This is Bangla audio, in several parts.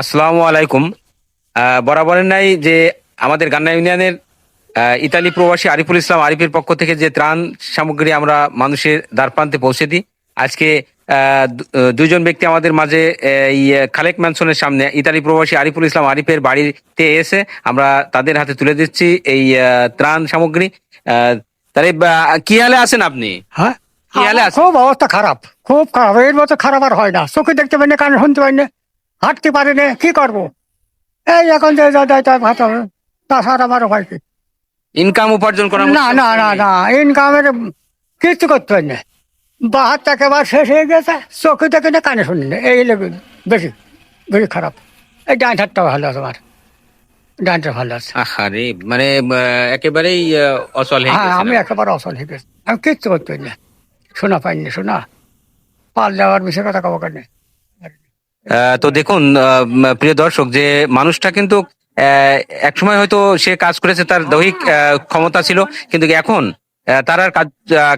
আসসালামু আলাইকুম। বরাবরের নাই যে আমাদের গান্না ইউনিয়নের ইতালি প্রবাসী আরিফুল ইসলাম আরিফের পক্ষ থেকে যে ত্রাণ সামগ্রী আমরা মানুষের দ্বারপ্রান্তে পৌঁছে দিই আজকে আহ, দু- আহ, দুইজন ব্যক্তি আমাদের মাঝে এই খালেক ম্যানসনের সামনে ইতালি প্রবাসী আরিফুল ইসলাম আরিফের বাড়িতে এসে আমরা তাদের হাতে তুলে দিচ্ছি এই ত্রাণ সামগ্রী। তাহলে কি হালে আছেন আপনি? হ্যাঁ? কি হালে আমার আছেন? খুব অবস্থা খারাপ খুব খারাপ এর মতো খারাপ আর হয় না। চোখে দেখতে পারি না কানে শুনতে পারি না। হাঁটতে পারি না কি করব? এই এখন যে যা দেয় তাই ভাত হবে তাছাড়া আমার উপায় কি ইনকাম উপার্জন করা না না না না ইনকামের কিচ্ছু করতে পারি না বা হাত একেবারে শেষ হয়ে গেছে চোখে দেখে না কানে শুনি না। এই লেগে বেশি বেশি খারাপ। এই ডান হাতটা ভালো আছে আমার। ডানটা ভালো আছে। আহারে মানে একেবারেই অচল হয়ে আমি একেবারে অসল হয়ে গেছি। আমি কিচ্ছু করতে পারি না শোনা পাইনি শোনা। পাল যাওয়ার বিষয় কথা কব কেন? আহ, তো দেখুন প্রিয় দর্শক, যে মানুষটা কিন্তু এক সময় হয়তো সে কাজ করেছে, তার দৈহিক ক্ষমতা ছিল, কিন্তু এখন তার আর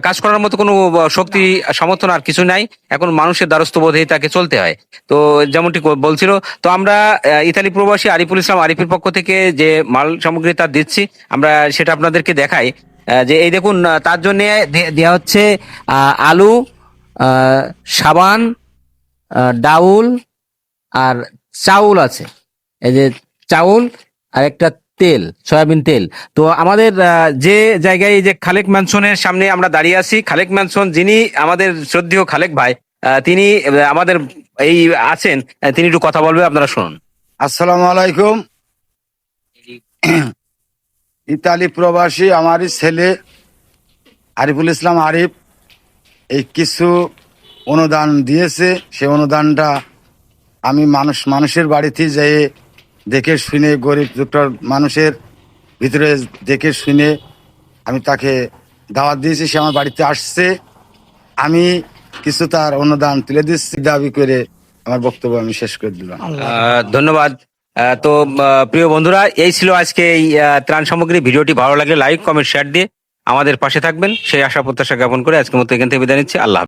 কাজ করার মতো কোনো শক্তি সমর্থন আর কিছু নাই। এখন মানুষের দ্বারস্থ বোধেই তাকে চলতে হয়। তো যেমনটি বলছিল, তো আমরা ইতালি প্রবাসী আরিফুল ইসলাম আরিফের পক্ষ থেকে যে মাল সামগ্রী তার দিচ্ছি, আমরা সেটা আপনাদেরকে দেখাই। যে এই দেখুন তার জন্য দেওয়া হচ্ছে আলু সাবান ডাউল আর চাউল আছে। এই যে চাউল আর একটা তেল, সয়াবিন তেল। তো আমাদের যে জায়গায় যে খালেক ম্যানসনের সামনে আমরা দাঁড়িয়ে আছি, খালেক ম্যানসন যিনি আমাদের শ্রদ্ধেয় খালেক ভাই তিনি আমাদের এই আছেন তিনি একটু কথা বলবে, আপনারা শুনুন। আসসালামু আলাইকুম। ইতালি প্রবাসী, আমারই ছেলে, আরিফুল ইসলাম আরিফ, এই কিছু অনুদান দিয়েছে। সে অনুদানটা আমি মানুষ মানুষের বাড়িতে যেয়ে দেখে শুনে গরিব দুটোর মানুষের ভিতরে দেখে শুনে আমি তাকে দাওয়াত দিয়েছি সে আমার বাড়িতে আসছে। আমি কিছু তার অনুদান তুলে দিচ্ছি দাবি করে আমার বক্তব্য আমি শেষ করে দিলাম। ধন্যবাদ। তো প্রিয় বন্ধুরা এই ছিল আজকে এই ত্রাণ সামগ্রী। ভিডিওটি ভালো লাগলে লাইক কমেন্ট শেয়ার দিয়ে আমাদের পাশে থাকবেন। সেই আশা প্রত্যাশা জ্ঞাপন করে আজকের মতো এখান থেকে বিদায় নিচ্ছি। আল্লাহ।